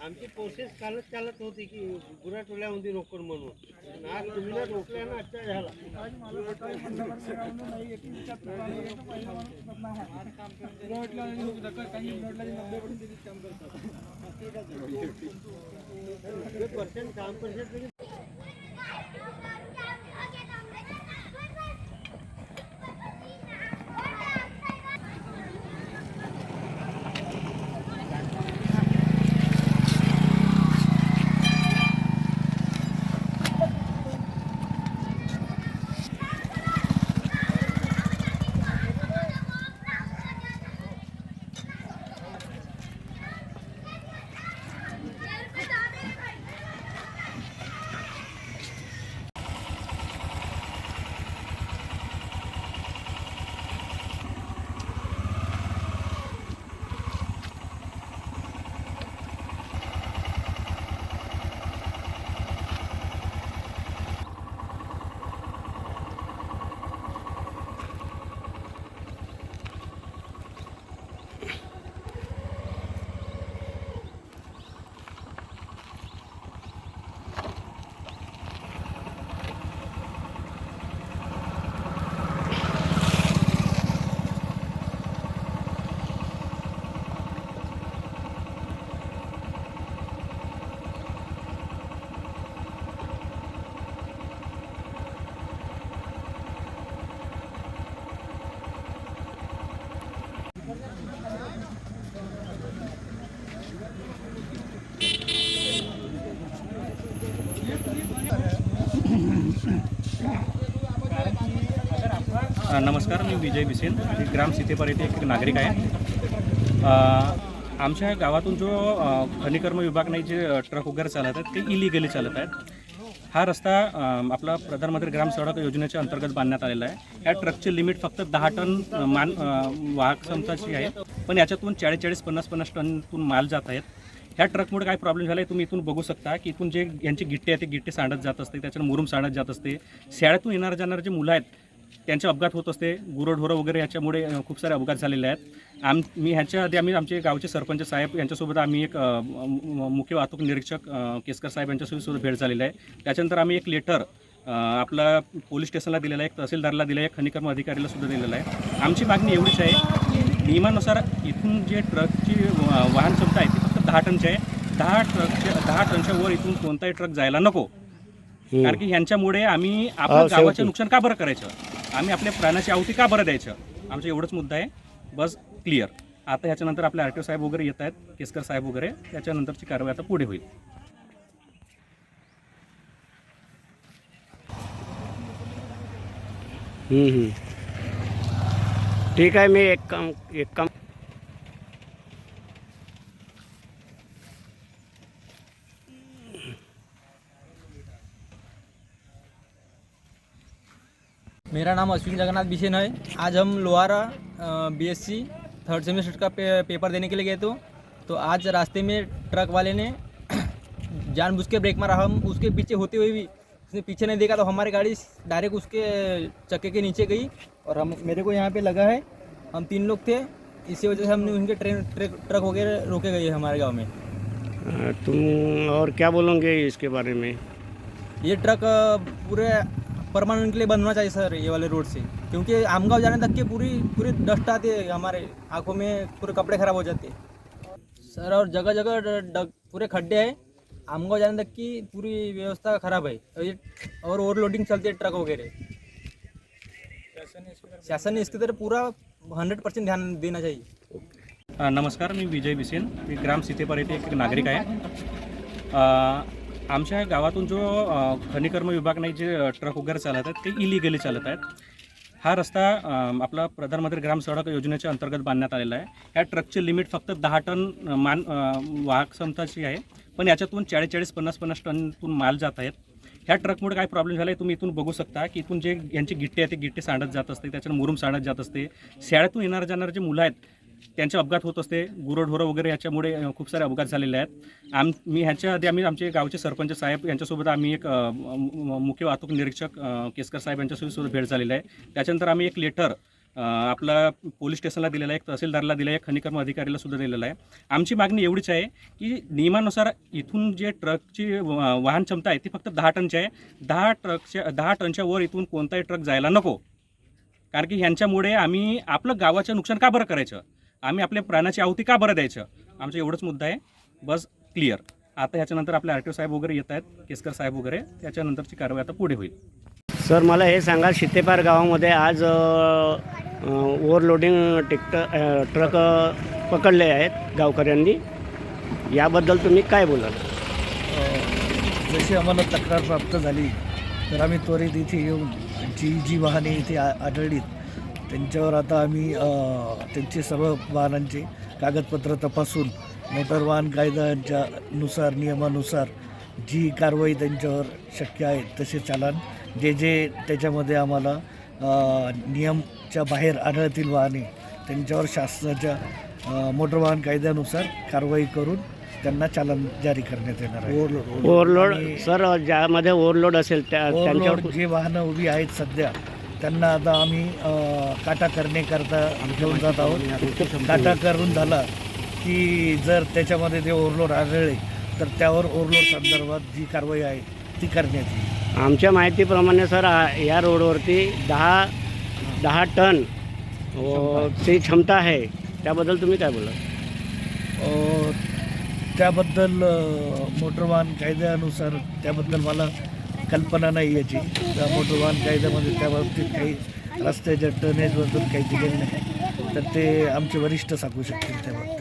आमची प्रोसेस चालत चालत होती की गुराटोल्यामध्ये रोकड म्हणून. आज तुम्ही ना रोखल्या ना अच्छा झाला पर्सेंट काम पर्सेंट नमस्कार मी विजय बिसेन ग्राम सीतेपर येथे एक नागरिक आहे. आमच्या गावातून जो खनिकर्म खनिकर्म नाही जे ट्रक वगैरे चालत आहेत ते इलिगली चालत आहेत. हा रस्ता आपला प्रधानमंत्री ग्राम सडक योजनेच्या अंतर्गत बांधण्यात आलेला आहे. या ट्रकची लिमिट फक्त दहा टन मान वाहक क्षमताची आहे. पण याच्यातून चाळीस चाळीस पन्नास पन्नास टनतून माल जात आहेत. ह्या ट्रकमुळे काय प्रॉब्लेम झाला आहे तुम्ही इथून बघू शकता की इथून जे यांचे गिट्टे आहेत ते गिट्टे सांडत जात असते त्याच्यानं मुरुम सांडत जात असते. शाळेतून येणारे जाणारे जे मुलं आहेत त्यांचे अपघात होत असते. गुरंढोरं वगैरे याच्यामुळे खूप सारे अपघात झालेले आहेत. आम मी ह्याच्या आधी आम्ही आमचे गावचे सरपंच साहेब यांच्यासोबत आम्ही एक मुख्य वाहतूक निरीक्षक केसकर साहेब यांच्यासोबत सुद्धा भेट झालेली आहे. त्याच्यानंतर आम्ही एक लेटर आपला पोलीस स्टेशनला दिलेला आहे एक तहसीलदारला दिला आहे खनिकर्म अधिकारीला सुद्धा दिलेला आहे. आमची मागणी एवढीच आहे नियमानुसार इथून जे ट्रकची वाहन क्षमता आहे ती फक्त दहा टनची आहे. दहा ट्रकच्या दहा टनच्या वर इथून कोणताही ट्रक जायला नको. कारण की ह्यांच्यामुळे आम्ही आपल्या गावाचं नुकसान का बरं करायचं? आम्ही आपल्या प्राणाची आहुती का बरं द्यायचं? आमचा एवढंच मुद्दा आहे. बस क्लिअर आता ह्याच्यानंतर आपले आर टी ओ साहेब वगैरे येत आहेत केसकर साहेब वगैरे. त्याच्यानंतरची कारवाई आता पुढे होईल. हम्म, हम्म. ठीक आहे मी एक काम एक काम मेरा नाम अश्विन जगन्नाथ बिशेन है। आज हम लोहारा बीएससी थर्ड सेमेस्टर का पे, पेपर देने के लिए गए तो। तो आज रास्ते में ट्रक वाले ने जानबूझ के ब्रेक मारा। हम उसके पीछे होते हुए भी उसने पीछे नहीं देखा तो हमारी गाड़ी डायरेक्ट उसके चक्के के नीचे गई और हम मेरे को यहाँ पे लगा है हम तीन लोग थे। इसी वजह से हमने उनके ट्रेन ट्रक ट्रक वगैरह रोके गए हमारे गाँव में। तुम और क्या बोलोगे इसके बारे में? ये ट्रक पूरे परमानेंट के लिए बनना चाहिए सर ये वाले रोड से। क्योंकि आमगांव जाने तक के पूरी पूरी डस्ट आती है हमारे आँखों में पूरे कपड़े खराब हो जाते हैं। सर और जगह जगह पूरे खड्डे हैं। आमगांव जाने तक की पूरी व्यवस्था खराब है। और ओवरलोडिंग चलती है ट्रक वगैरह। शासन ने इसकी तरफ़ पूरा हंड्रेड परसेंट ध्यान देना चाहिए। नमस्कार मी विजय बिसेन। मी ग्राम सीतेपर एक नागरिक अ, आमच्या गावातून जो खनिकर्म विभाग नाही जे ट्रक वगैरे चालत आहेत ते इलिगली चालत आहेत. हा रस्ता आपला प्रधानमंत्री ग्राम सडक योजनेच्या अंतर्गत बांधण्यात आलेला आहे. या ट्रकची लिमिट फक्त दहा टन मान वाहक क्षमताची आहे. पण याच्यातून चाळीस चाळीस पन्नास पन्नास टनतून माल जात आहेत. ह्या ट्रकमुळे काय प्रॉब्लेम झाला आहे तुम्ही इथून बघू शकता की इथून जे यांची गिट्टे आहे ते गिट्टे सांडत जात असते त्याच्यानं मुरुम सांडत जात असते. शाळेतून येणारे जाणारे जे मुलं आहेत त्यांचे अपघात होत असते. गुरंढोरं वगैरे याच्यामुळे खूप सारे अपघात झालेले आहेत. आम मी ह्याच्या आधी आम्ही आमचे गावचे सरपंच साहेब यांच्यासोबत आम्ही एक मुख्य वाहतूक निरीक्षक केसकर साहेब यांच्यासोबत सुद्धा भेट झालेली आहे. त्याच्यानंतर आम्ही एक लेटर आपला पोलीस स्टेशनला दिलेला आहे एक तहसीलदारला दिला आहे एक खनिकर्म अधिकारीला सुद्धा दिलेला आहे. आमची मागणी एवढीच आहे की नियमानुसार इथून जे ट्रकची वाहन क्षमता आहे ती फक्त दहा टनची आहे. दहा ट्रकच्या दहा टनच्या वर इथून कोणताही ट्रक जायला नको. कारण की ह्यांच्यामुळे आम्ही आपलं गावाचं नुकसान का बरं करायचं? आम्ही आपल्या प्राणाची आहुती का बरं द्यायचं? आमचा एवढंच मुद्दा आहे. बस क्लिअर आता ह्याच्यानंतर आपले आर टी ओ साहेब वगैरे येत आहेत केसकर साहेब वगैरे. त्याच्यानंतरची कारवाई आता पुढे होईल. सर मला हे सांगा शितेपार गावामध्ये आज ओव्हरलोडिंग टेक्टर ट्रक पकडले आहेत गावकऱ्यांनी. याबद्दल तुम्ही काय बोलाल? जशी आम्हाला तक्रार प्राप्त झाली तर आम्ही त्वरित इथे येऊन जी जी वाहने इथे आ आढळलीत त्यांच्यावर आता आम्ही त्यांचे सर्व वाहनांचे कागदपत्र तपासून मोटर वाहन कायद्याच्या नुसार नियमानुसार जी कारवाई त्यांच्यावर शक्य आहे तसे चालान. जे जे त्याच्यामध्ये आम्हाला नियमच्या बाहेर आढळतील वाहने त्यांच्यावर शासनाच्या मोटर वाहन कायद्यानुसार कारवाई करून त्यांना चालन जारी करण्यात येणार आहे. ओव्हरलोड आणि- सर ज्यामध्ये ओव्हरलोड असेल त्या ओव्हरलोड त्यांच्यावर जे वाहनं उभी आहेत सध्या त्यांना आता आम्ही काटा करण्याकरता घेऊन जात आहोत. काटा करून झाला की जर त्याच्यामध्ये ते ओव्हरलोड आढळले तर त्यावर ओव्हरलोड संदर्भात जी कारवाई आहे ती करण्यात येईल आमच्या माहितीप्रमाणे सर आ- या रोडवरती दहा दहा टन ची क्षमता आहे. त्याबद्दल तुम्ही काय बोला त्याबद्दल अ, मोटर वाहन कायद्यानुसार त्याबद्दल मला कल्पना नाही याची. मोटर वाहन कायद्यामध्ये त्या बाबतीत काही रस्त्याच्या टनेजबद्दल काही दिलेलं नाही. तर ते आमचे वरिष्ठ सांगू शकतील त्या बाबतीत.